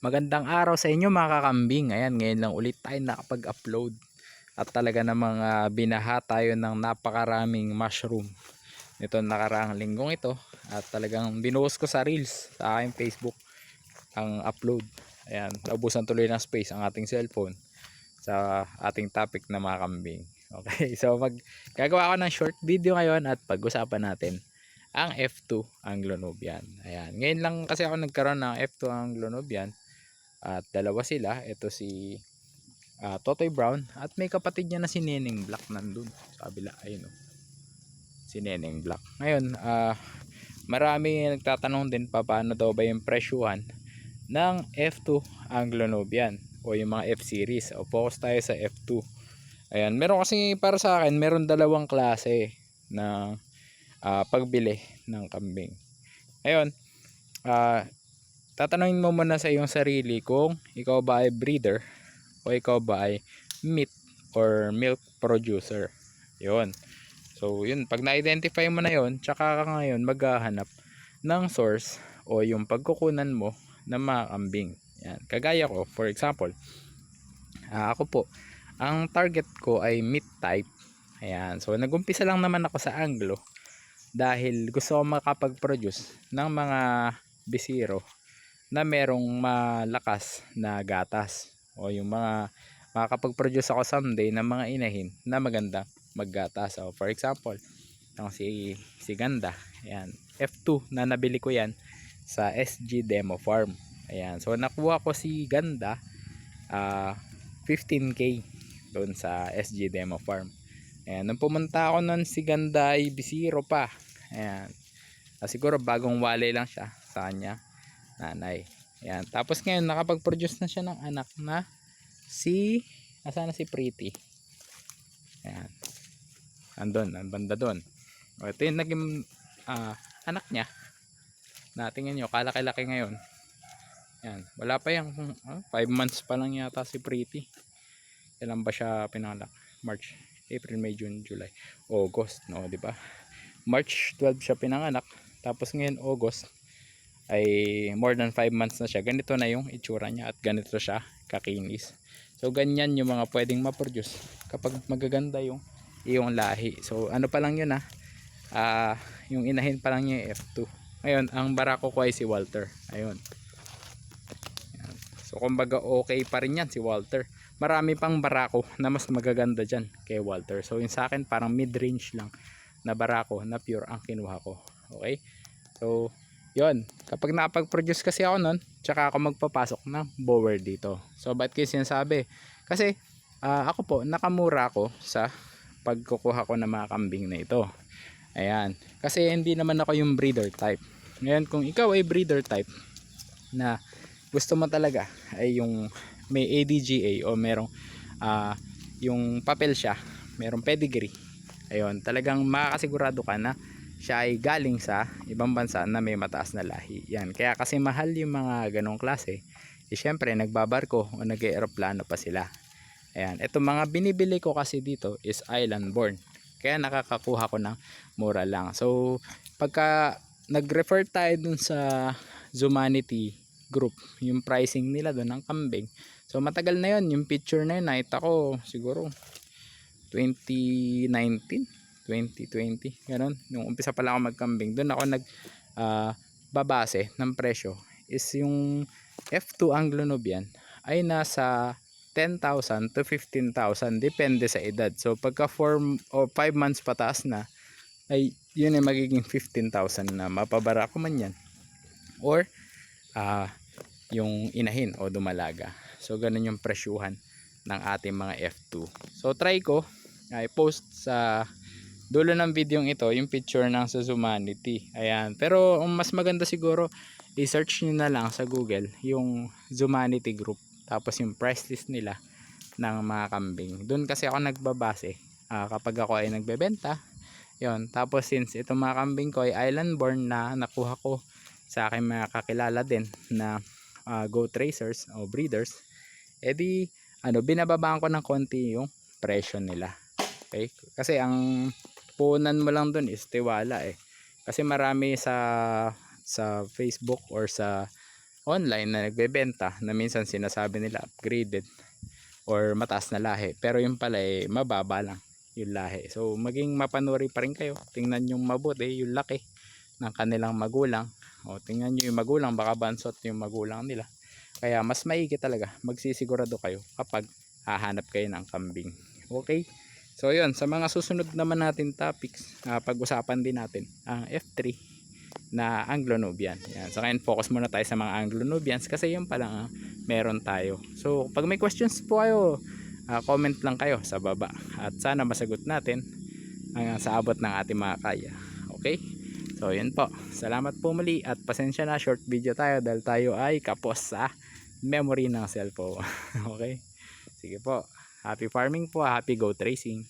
Magandang araw sa inyo mga kakambing. Ayan, ngayon lang ulit tayo nakapag-upload. At talaga namang ah, binaha tayo ng napakaraming mushroom. Nito nakaraang linggong ito. At talagang binuhos ko sa reels sa aking Facebook ang upload. Ayan, naubusan tuloy ng space ang ating cellphone sa ating topic na mga kambing. Okay, so mag gagawa ako ng short video ngayon at pag-usapan natin ang F2 Anglo-Nubian. Ayan, ngayon lang kasi ako nagkaroon ng F2 Anglo-Nubian at dalawa sila. Ito si ah, Totoy Brown at may kapatid niya na si Neneng Black nandun sa kabila. Ayun oh. Si Neneng Black. Ngayon, ah marami nagtatanong din pa paano daw ba yung presyuhan ng F2 Anglo-Nubian o yung mga F-series. O focus tayo sa F2. Ayan, meron kasi para sa akin, meron dalawang klase ng ah, pagbili ng kambing. Ngayon, ah tatanungin mo muna sa iyong sarili kung ikaw ba ay breeder o ikaw ba ay meat or milk producer. Yun. So, yun. Pag na-identify mo na yun, tsaka ka ngayon maghahanap ng source o yung pagkukunan mo ng mga kambing. Yan. Kagaya ko, for example, ah, ako po, ang target ko ay meat type. Ayan. So, nagumpisa lang naman ako sa Anglo dahil gusto ko makapag-produce ng mga bisiro na merong malakas na gatas o yung mga makakapag-produce ako someday ng mga inahin na maganda maggatas. So, for example, ang si, si Ganda, ayan, F2 na nabili ko yan sa SG Demo Farm. Ayan, so nakuha ko si Ganda ah 15k doon sa SG Demo Farm. Ayan, nung pumunta ako nun si Ganda ay bisiro pa. Ayan. Ah, siguro bagong wale lang siya sa kanya. Nanay. Ayan. Tapos ngayon nakapag-produce na siya ng anak na si asa na si Pretty. Ayan. Andun, ang banda doon. O, ito yung naging ah, anak niya. Na tingnan nyo, kalaki-laki ngayon. Ayan. Wala pa yung 5 months pa lang yata si Pretty. Kailan ba siya pinanganak? March, April, May, June, July, August, no, 'di ba? March 12 siya pinanganak. Tapos ngayon August ay more than 5 months na siya. Ganito na yung itsura niya at ganito siya kakinis. So ganyan yung mga pwedeng ma-produce kapag magaganda yung iyong lahi. So ano pa lang yun ah. Ah, yung inahin pa lang niya yung F2. Ngayon, ang barako ko ay si Walter. Ayun. So kumbaga okay pa rin yan si Walter. Marami pang barako na mas magaganda dyan kay Walter. So yung sa akin parang mid-range lang na barako na pure ang kinuha ko. Okay? So yon kapag nakapag-produce kasi ako nun tsaka ako magpapasok ng bower dito. So ba't kayo sinasabi? Kasi ah, ako po nakamura ako sa pagkukuha ko ng mga kambing na ito. Ayan. Kasi hindi naman ako yung breeder type. Ngayon kung ikaw ay breeder type na gusto mo talaga ay yung may ADGA o merong ah, yung papel siya merong pedigree ayun talagang makakasigurado ka na siya ay galing sa ibang bansa na may mataas na lahi. Yan. Kaya kasi mahal yung mga ganong klase. Eh, syempre, nagbabarko o nag-aeroplano pa sila. Ayan. Ito mga binibili ko kasi dito is island born. Kaya nakakakuha ko ng mura lang. So, pagka nag-refer tayo dun sa Zumanity group, yung pricing nila doon ng kambing. So, matagal na yun. Yung picture na yun, nakita ko siguro 2019 2020 ganun. Yung umpisa pa lang ako magkambing doon ako nag ah, babase ng presyo is yung F2 Anglo Nubian ay nasa 10,000 to 15,000 depende sa edad. So pagka 4 o 5 months pataas na ay yun ay magiging 15,000 na mapabara ko man yan. Or ah, yung inahin o dumalaga. So ganun yung presyuhan ng ating mga F2 so try ko ay post sa dulo ng video ito yung picture ng sa Zumanity ayan. Pero ang mas maganda siguro i-search nyo na lang sa google yung Zumanity group. Tapos yung price list nila ng mga kambing. Doon kasi ako nagbabase. Ah, kapag ako ay nagbebenta yon tapos since itong mga kambing ko ay island born na nakuha ko sa aking mga kakilala din na ah, goat racers o breeders edi ano binababaan ko ng konti yung presyo nila okay kasi ang punan mo lang dun is tiwala eh. Kasi marami sa sa Facebook or sa online na nagbebenta na minsan sinasabi nila upgraded or mataas na lahi. Pero yung pala eh mababa lang yung lahi. So maging mapanuri pa rin kayo. Tingnan yung mabuti yung laki ng kanilang magulang. O tingnan nyo yung magulang baka bansot yung magulang nila. Kaya mas maigi talaga magsisigurado kayo kapag hahanap kayo ng kambing. Okay so yun sa mga susunod naman natin topics ah, pag-usapan din natin ang F3 na Anglo-Nubian. Yan. So ngayon focus muna tayo sa mga Anglo-Nubians kasi yun pa lang ang meron tayo. So pag may questions po kayo, ah, comment lang kayo sa baba at sana masagot natin hanggang sa abot ng ating mga kaya. Okay? So yun po. Salamat po muli at pasensya na short video tayo dahil tayo ay kapos sa memory ng cellphone. okay? Sige po. Happy farming po. Happy goat racing.